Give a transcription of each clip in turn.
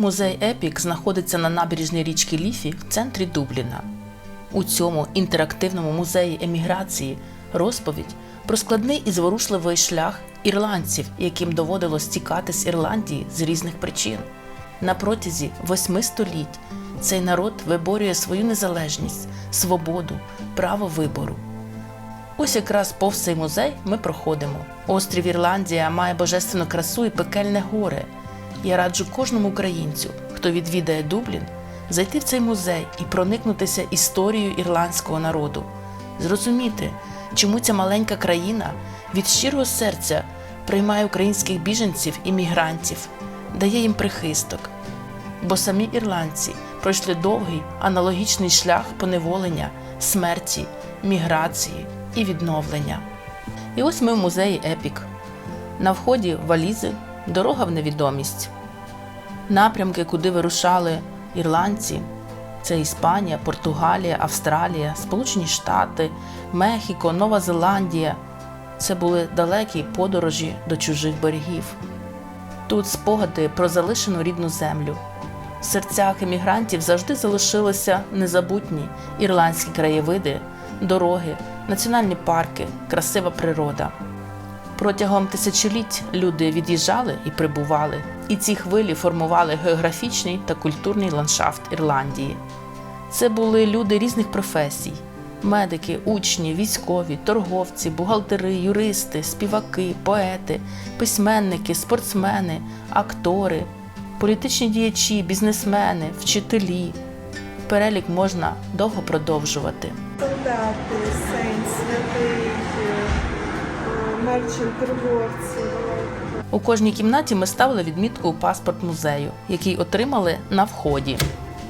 Музей Епік знаходиться на набережній річки Ліфі в центрі Дубліна. У цьому інтерактивному музеї еміграції розповідь про складний і зворушливий шлях ірландців, яким доводилось тікати з Ірландії з різних причин. На протязі восьми століть цей народ виборює свою незалежність, свободу, право вибору. Ось якраз повз цей музей ми проходимо. Острів Ірландія має божественну красу і пекельне горе. Я раджу кожному українцю, хто відвідає Дублін, зайти в цей музей і проникнутися історією ірландського народу, зрозуміти, чому ця маленька країна від щирого серця приймає українських біженців і мігрантів, дає їм прихисток. Бо самі ірландці пройшли довгий аналогічний шлях поневолення, смерті, міграції і відновлення. І ось ми в музеї Епік. На вході валізи, дорога в невідомість. Напрямки, куди вирушали ірландці, це Іспанія, Португалія, Австралія, Сполучені Штати, Мехіко, Нова Зеландія. Це були далекі подорожі до чужих берегів. Тут спогади про залишену рідну землю. В серцях емігрантів завжди залишилися незабутні ірландські краєвиди, дороги, національні парки, красива природа. Протягом тисячоліть люди від'їжджали і прибували, і ці хвилі формували географічний та культурний ландшафт Ірландії. Це були люди різних професій: медики, учні, військові, торговці, бухгалтери, юристи, співаки, поети, письменники, спортсмени, актори, політичні діячі, бізнесмени, вчителі. Перелік можна довго продовжувати. Солдати, сень, святий. У кожній кімнаті ми ставили відмітку у паспорт музею, який отримали на вході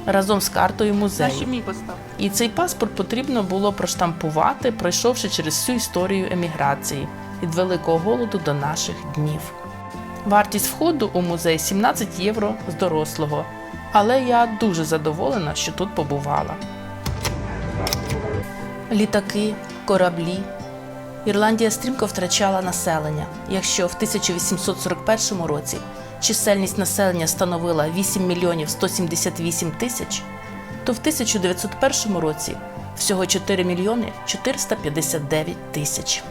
разом з картою музею. мій. І цей паспорт потрібно було проштампувати, пройшовши через всю історію еміграції від великого голоду до наших днів. Вартість входу у музей 17 євро з дорослого, але я дуже задоволена, що тут побувала. Літаки, кораблі. Ірландія стрімко втрачала населення. Якщо в 1841 році чисельність населення становила 8 мільйонів 178 тисяч, то в 1901 році всього 4 мільйони 459 тисяч.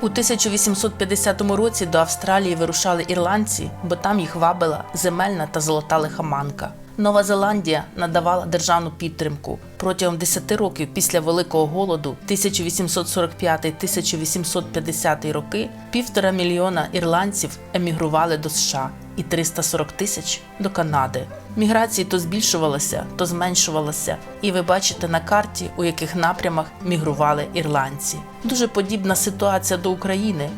У 1850 році до Австралії вирушали ірландці, бо там їх вабила земельна та золота лихоманка. Нова Зеландія надавала державну підтримку протягом 10 років після Великого голоду 1845-1850 роки півтора мільйона ірландців емігрували до США і 340 тисяч до Канади. Міграції то збільшувалися, то зменшувалися, і ви бачите на карті, у яких напрямах мігрували ірландці. Дуже подібна ситуація до України,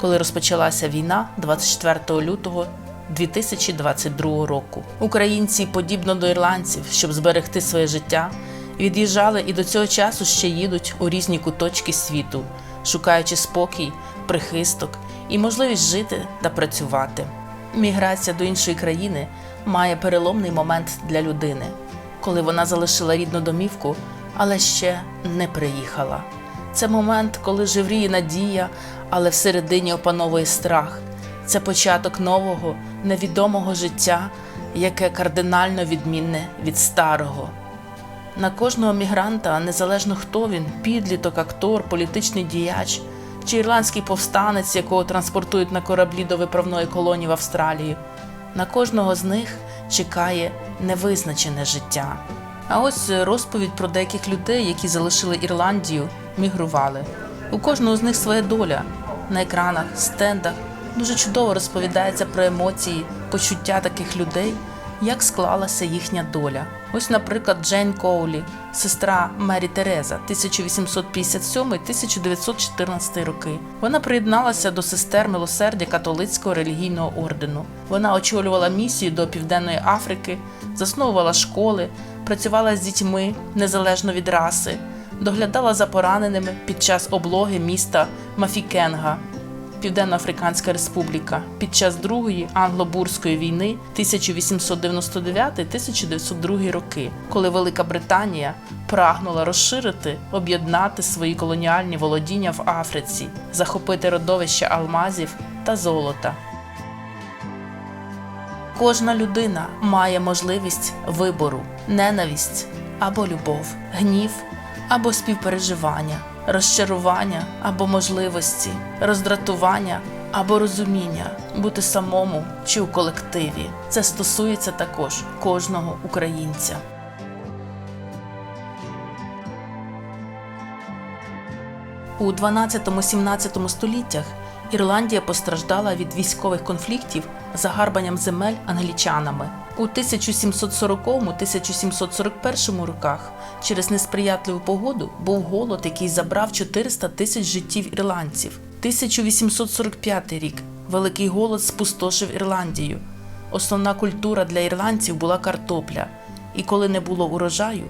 коли розпочалася війна 24 лютого 2022 року. Українці, подібно до ірландців, щоб зберегти своє життя, від'їжджали і до цього часу ще їдуть у різні куточки світу, шукаючи спокій, прихисток і можливість жити та працювати. Міграція до іншої країни має переломний момент для людини, коли вона залишила рідну домівку, але ще не приїхала. Це момент, коли живріє надія, але всередині опановує страх. Це початок нового, невідомого життя, яке кардинально відмінне від старого. На кожного мігранта, незалежно хто він, підліток, актор, політичний діяч чи ірландський повстанець, якого транспортують на кораблі до виправної колонії в Австралії, на кожного з них чекає невизначене життя. А ось розповідь про деяких людей, які залишили Ірландію, мігрували. У кожного з них своя доля на екранах, стендах. Дуже чудово розповідається про емоції, почуття таких людей, як склалася їхня доля. Ось, наприклад, Джейн Коулі, сестра Мері Тереза, 1857-1914 роки. Вона приєдналася до сестер милосердя католицького релігійного ордену. Вона очолювала місію до Південної Африки, засновувала школи, працювала з дітьми незалежно від раси, доглядала за пораненими під час облоги міста Мафікенга. Південно-Африканська Республіка під час Другої англо-бурської війни 1899-1902 роки, коли Велика Британія прагнула розширити, об'єднати свої колоніальні володіння в Африці, захопити родовища алмазів та золота. Кожна людина має можливість вибору, ненависть або любов, гнів або співпереживання, розчарування або можливості, роздратування або розуміння, бути самому чи у колективі. Це стосується також кожного українця. У 12-17 століттях Ірландія постраждала від військових конфліктів загарбанням земель англічанами. У 1740-1741 роках через несприятливу погоду був голод, який забрав 400 тисяч життів ірландців. 1845 рік великий голод спустошив Ірландію. Основна культура для ірландців була картопля, і коли не було урожаю,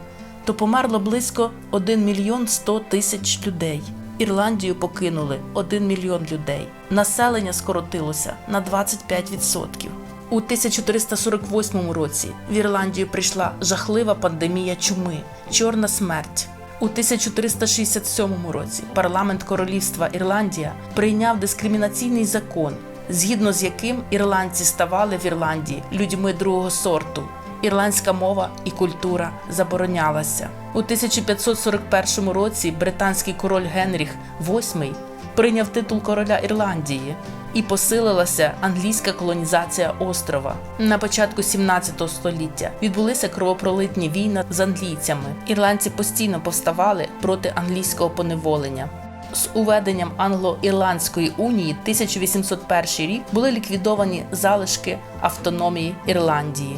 то померло близько 1 мільйон 100 тисяч людей. Ірландію покинули 1 мільйон людей. Населення скоротилося на 25%. У 1448 році в Ірландію прийшла жахлива пандемія чуми Чорна смерть. У 1367 році парламент Королівства Ірландія прийняв дискримінаційний закон, згідно з яким ірландці ставали в Ірландії людьми другого сорту. Ірландська мова і культура заборонялася. У 1541 році британський король Генріх VIII прийняв титул короля Ірландії і посилилася англійська колонізація острова. На початку 17 століття відбулися кровопролитні війни з англійцями. Ірландці постійно повставали проти англійського поневолення. З уведенням англо-ірландської унії 1801 рік були ліквідовані залишки автономії Ірландії.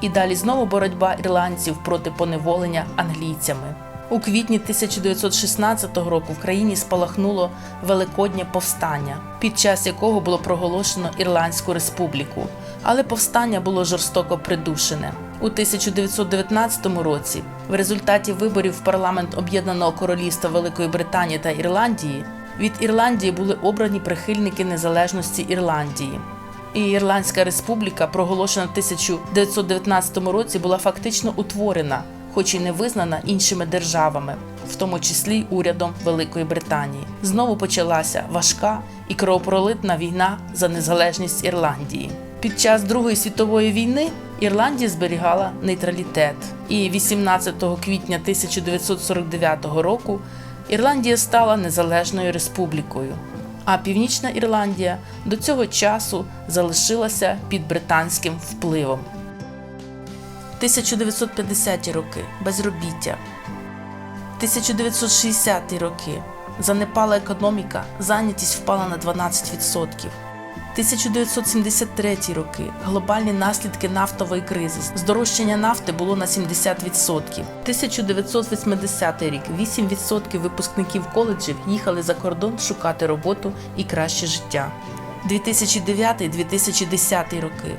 І далі знову боротьба ірландців проти поневолення англійцями. У квітні 1916 року в країні спалахнуло Великоднє повстання, під час якого було проголошено Ірландську республіку, але повстання було жорстоко придушене. У 1919 році, в результаті виборів в парламент Об'єднаного Королівства Великої Британії та Ірландії, від Ірландії були обрані прихильники незалежності Ірландії. І Ірландська республіка, проголошена в 1919 році, була фактично утворена, хоч і не визнана іншими державами, в тому числі урядом Великої Британії. Знову почалася важка і кровопролитна війна за незалежність Ірландії. Під час Другої світової війни Ірландія зберігала нейтралітет, і 18 квітня 1949 року Ірландія стала незалежною республікою а Північна Ірландія до цього часу залишилася під британським впливом. 1950-ті роки безробіття. 1960-ті роки занепала економіка, зайнятість впала на 12%. 1973 роки глобальні наслідки нафтової кризи. Здорожчання нафти було на 70%. 1980 рік 8% випускників коледжів їхали за кордон шукати роботу і краще життя. 2009-2010 роки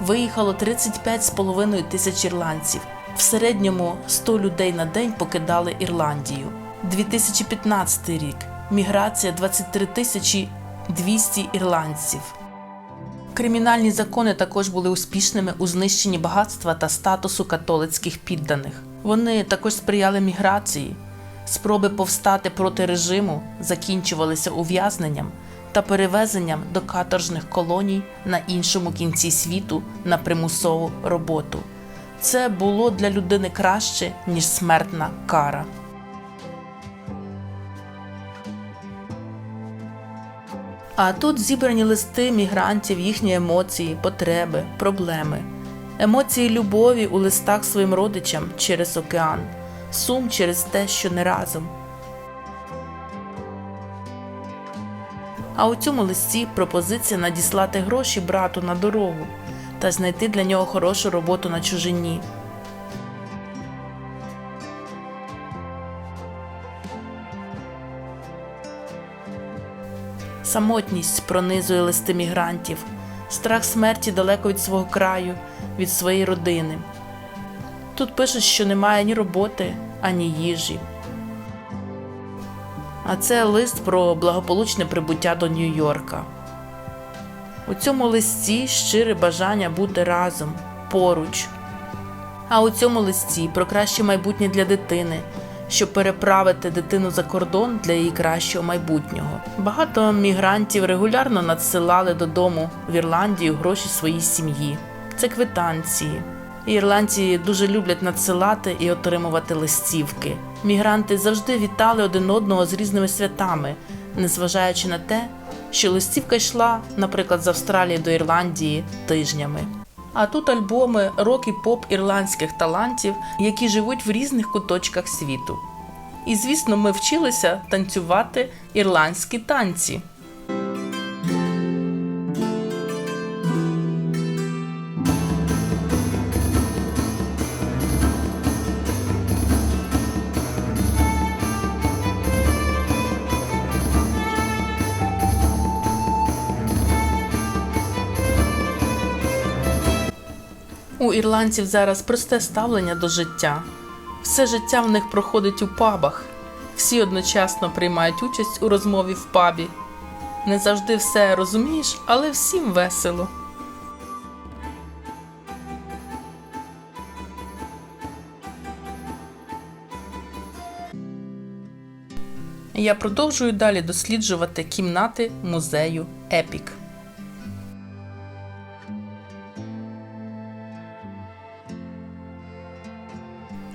виїхало 35,5 тисяч ірландців. В середньому 100 людей на день покидали Ірландію. 2015 рік міграція 23 тисячі 200 ірландців. Кримінальні закони також були успішними у знищенні багатства та статусу католицьких підданих. Вони також сприяли міграції. Спроби повстати проти режиму закінчувалися ув'язненням та перевезенням до каторжних колоній на іншому кінці світу на примусову роботу. Це було для людини краще, ніж смертна кара. А тут зібрані листи мігрантів, їхні емоції, потреби, проблеми, емоції любові у листах своїм родичам через океан, сум через те, що не разом. А у цьому листі пропозиція надіслати гроші брату на дорогу та знайти для нього хорошу роботу на чужині. Самотність пронизує листи мігрантів, страх смерті далеко від свого краю, від своєї родини. Тут пишуть, що немає ні роботи, ані їжі. А це лист про благополучне прибуття до Нью-Йорка. У цьому листі щире бажання бути разом, поруч. А у цьому листі про краще майбутнє для дитини, щоб переправити дитину за кордон для її кращого майбутнього. Багато мігрантів регулярно надсилали додому в Ірландію гроші своїй сім'ї. це квитанції. Ірландці дуже люблять надсилати і отримувати листівки. Мігранти завжди вітали один одного з різними святами, незважаючи на те, що листівка йшла, наприклад, з Австралії до Ірландії тижнями. А тут альбоми рок і поп ірландських талантів, які живуть в різних куточках світу. І звісно, ми вчилися танцювати ірландські танці. Ірландців зараз просте ставлення до життя. Все життя в них проходить у пабах. Всі одночасно приймають участь у розмові в пабі. Не завжди все розумієш, але всім весело. Я продовжую далі досліджувати кімнати музею Епік.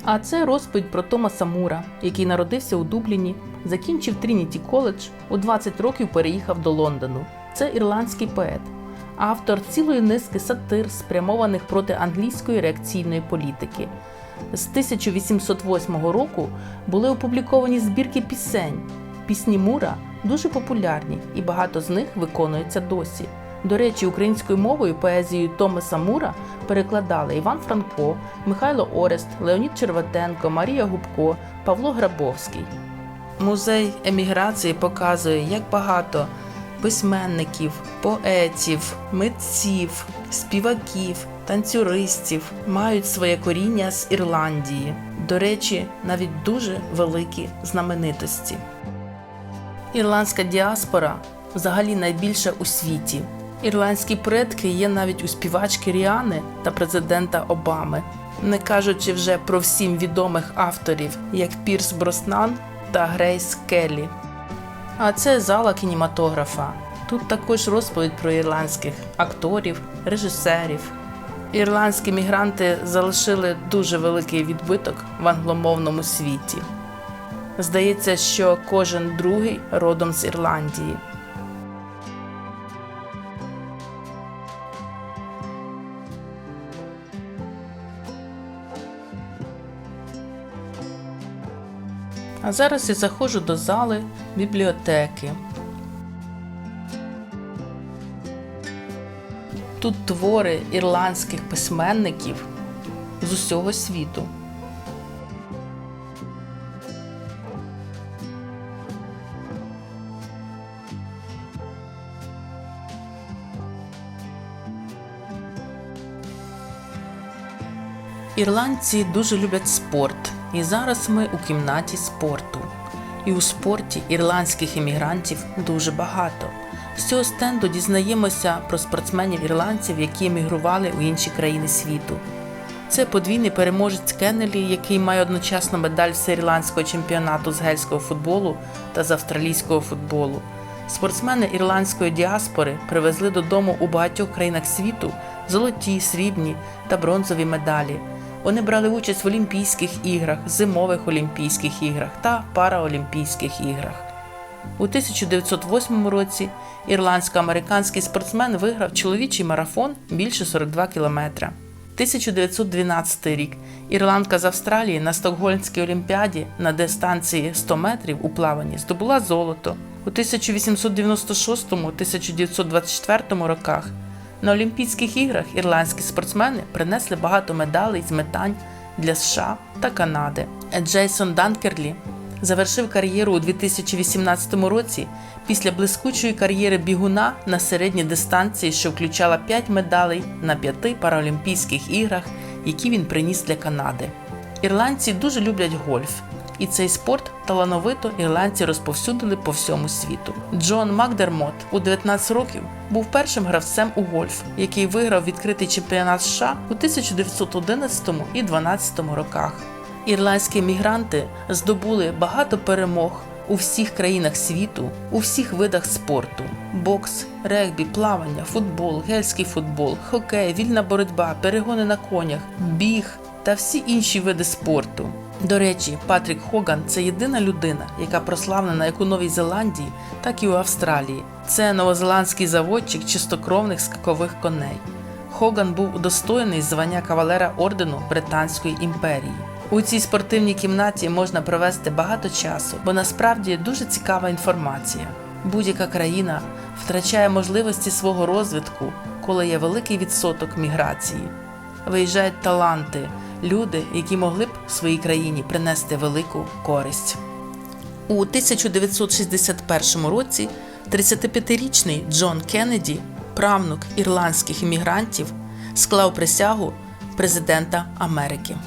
А це розповідь про Томаса Мура, який народився у Дубліні, закінчив Трініті коледж, у 20 років переїхав до Лондону. Це ірландський поет, автор цілої низки сатир, спрямованих проти англійської реакційної політики. З 1808 року були опубліковані збірки пісень. Пісні Мура дуже популярні і багато з них виконуються досі. До речі, українською мовою поезію Томаса Мура перекладали Іван Франко, Михайло Орест, Леонід Черватенко, Марія Губко, Павло Грабовський. Музей еміграції показує, як багато письменників, поетів, митців, співаків, танцюристів мають своє коріння з Ірландії. До речі, навіть дуже великі знаменитості. Ірландська діаспора взагалі найбільша у світі. Ірландські предки є навіть у співачки Ріани та президента Обами, не кажучи вже про всім відомих авторів, як Пірс Броснан та Грейс Келлі. А це зала кінематографа. Тут також розповідь про ірландських акторів, режисерів. Ірландські мігранти залишили дуже великий відбиток в англомовному світі. Здається, що кожен другий родом з Ірландії. А зараз я заходжу до зали бібліотеки. Тут твори ірландських письменників з усього світу. Ірландці дуже люблять спорт, і зараз ми у кімнаті спорту. І у спорті ірландських іммігрантів дуже багато. З цього стенду дізнаємося про спортсменів-ірландців, які емігрували у інші країни світу. Це подвійний переможець Кеннелі, який має одночасно медаль всеірландського чемпіонату з гельського футболу та з австралійського футболу. Спортсмени ірландської діаспори привезли додому у багатьох країнах світу золоті, срібні та бронзові медалі. Вони брали участь в Олімпійських іграх, зимових Олімпійських іграх та Параолімпійських іграх. У 1908 році ірландсько-американський спортсмен виграв чоловічий марафон більше 42 кілометра. 1912 рік ірландка з Австралії на Стокгольмській олімпіаді на дистанції 100 метрів у плаванні здобула золото. У 1896-1924 роках на Олімпійських іграх ірландські спортсмени принесли багато медалей з метань для США та Канади. Джейсон Данкерлі завершив кар'єру у 2018 році після блискучої кар'єри бігуна на середній дистанції, що включала 5 медалей на 5 паралімпійських іграх, які він приніс для Канади. Ірландці дуже люблять гольф, і цей спорт талановито ірландці розповсюдили по всьому світу. Джон Макдермот у 19 років був першим гравцем у гольф, який виграв відкритий чемпіонат США у 1911 і 12 роках. Ірландські мігранти здобули багато перемог у всіх країнах світу, у всіх видах спорту: бокс, регбі, плавання, футбол, гельський футбол, хокей, вільна боротьба, перегони на конях, біг та всі інші види спорту. До речі, Патрік Хоган це єдина людина, яка прославлена як у Новій Зеландії, так і у Австралії. Це новозеландський заводчик чистокровних скакових коней. Хоган був удостоєний звання кавалера ордену Британської імперії. У цій спортивній кімнаті можна провести багато часу, бо насправді дуже цікава інформація. Будь-яка країна втрачає можливості свого розвитку, коли є великий відсоток міграції. Виїжджають таланти, люди, які могли б своїй країні принести велику користь. У 1961 році 35-річний Джон Кеннеді, правнук ірландських іммігрантів, склав присягу президента Америки.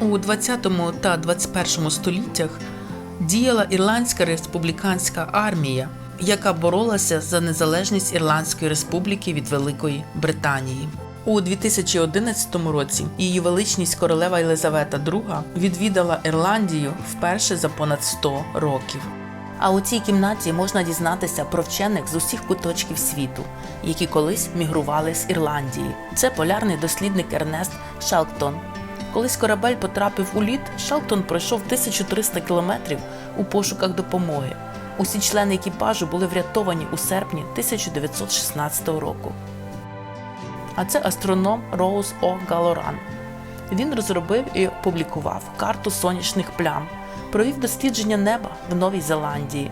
У 20 та 21 століттях діяла Ірландська республіканська армія, яка боролася за незалежність Ірландської республіки від Великої Британії. У 2011 році її величність королева Єлизавета II відвідала Ірландію вперше за понад 100 років. А у цій кімнаті можна дізнатися про вчених з усіх куточків світу, які колись мігрували з Ірландії. Це полярний дослідник Ернест Шалктон. Колись корабель потрапив у лід, Шалктон пройшов 1300 кілометрів у пошуках допомоги. Усі члени екіпажу були врятовані у серпні 1916 року. А це астроном Роуз О. Галоран. Він розробив і опублікував карту сонячних плям, провів дослідження неба в Новій Зеландії.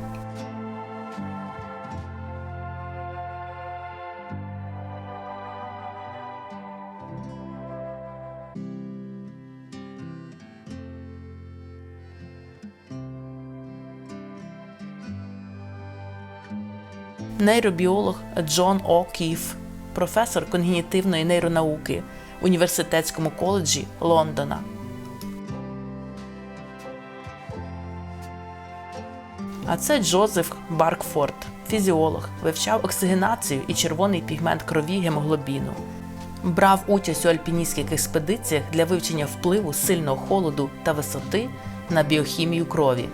Нейробіолог Джон О. Кіф, професор когнітивної нейронауки в університетському коледжі Лондона. А це Джозеф Баркфорд, фізіолог, вивчав оксигенацію і червоний пігмент крові гемоглобіну. Брав участь у альпіністських експедиціях для вивчення впливу сильного холоду та висоти на біохімію крові.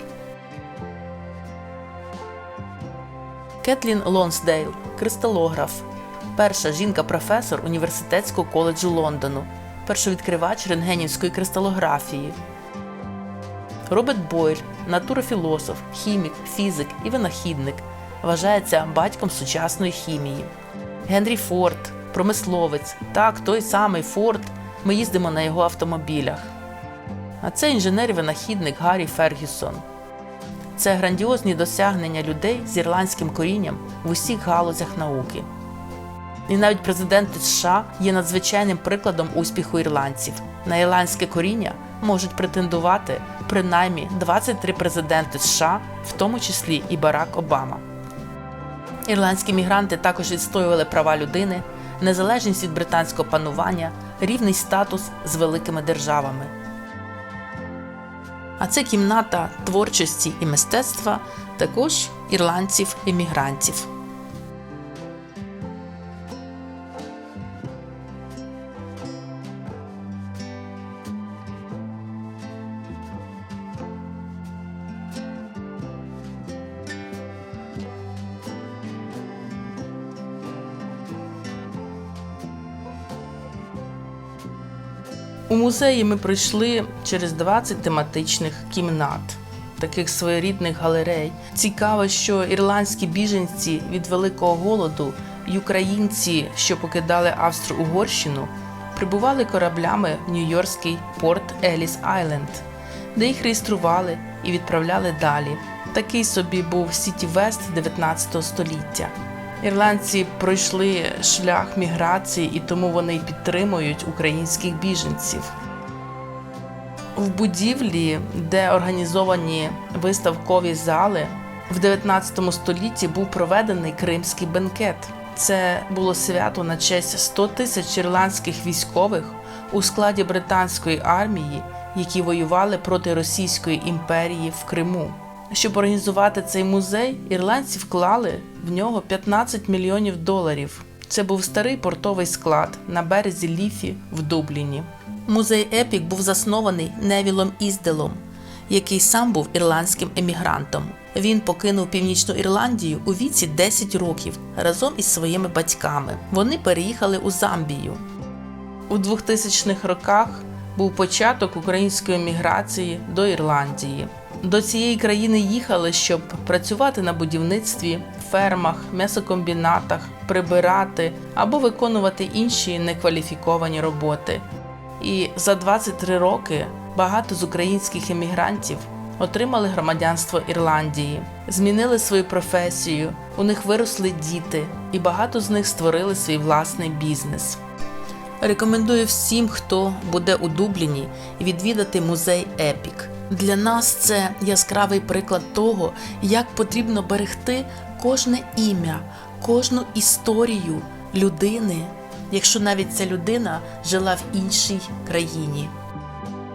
Кетлін Лонсдейл, кристалограф, перша жінка-професор університетського коледжу Лондону, першовідкривач рентгенівської кристалографії. Роберт Бойль, натурофілософ, хімік, фізик і винахідник, вважається батьком сучасної хімії. Генрі Форд, промисловець, так, той самий Форд. Ми їздимо на його автомобілях. А це інженер і винахідник Гаррі Фергюсон. Це грандіозні досягнення людей з ірландським корінням в усіх галузях науки. І навіть президенти США є надзвичайним прикладом успіху ірландців. На ірландське коріння можуть претендувати принаймні 23 президенти США, в тому числі і Барак Обама. Ірландські мігранти також відстоювали права людини, незалежність від британського панування, рівний статус з великими державами. А це кімната творчості і мистецтва також ірландців-іммігрантів. Музеї ми пройшли через 20 тематичних кімнат, таких своєрідних галерей. Цікаво, що ірландські біженці від великого голоду і українці, що покидали Австро-Угорщину, прибували кораблями в Нью-Йоркський порт Еліс Айленд, де їх реєстрували і відправляли далі. Такий собі був Сіті Вест 19 століття. Ірландці пройшли шлях міграції і тому вони підтримують українських біженців. В будівлі, де організовані виставкові зали, в 19 столітті був проведений кримський бенкет. Це було свято на честь 100 тисяч ірландських військових у складі британської армії, які воювали проти Російської імперії в Криму. Щоб організувати цей музей, ірландці вклали в нього 15 мільйонів доларів. Це був старий портовий склад на березі Ліфі в Дубліні. Музей Епік був заснований Невілом Ізделом, який сам був ірландським емігрантом. Він покинув Північну Ірландію у віці 10 років разом із своїми батьками. Вони переїхали у Замбію. У 2000-х роках був початок української міграції до Ірландії. До цієї країни їхали, щоб працювати на будівництві, фермах, м'ясокомбінатах, прибирати або виконувати інші некваліфіковані роботи. І за 23 роки багато з українських емігрантів отримали громадянство Ірландії, змінили свою професію, у них виросли діти, і багато з них створили свій власний бізнес. Рекомендую всім, хто буде у Дубліні, відвідати музей Епік. Для нас це яскравий приклад того, як потрібно берегти кожне ім'я, кожну історію людини, якщо навіть ця людина жила в іншій країні.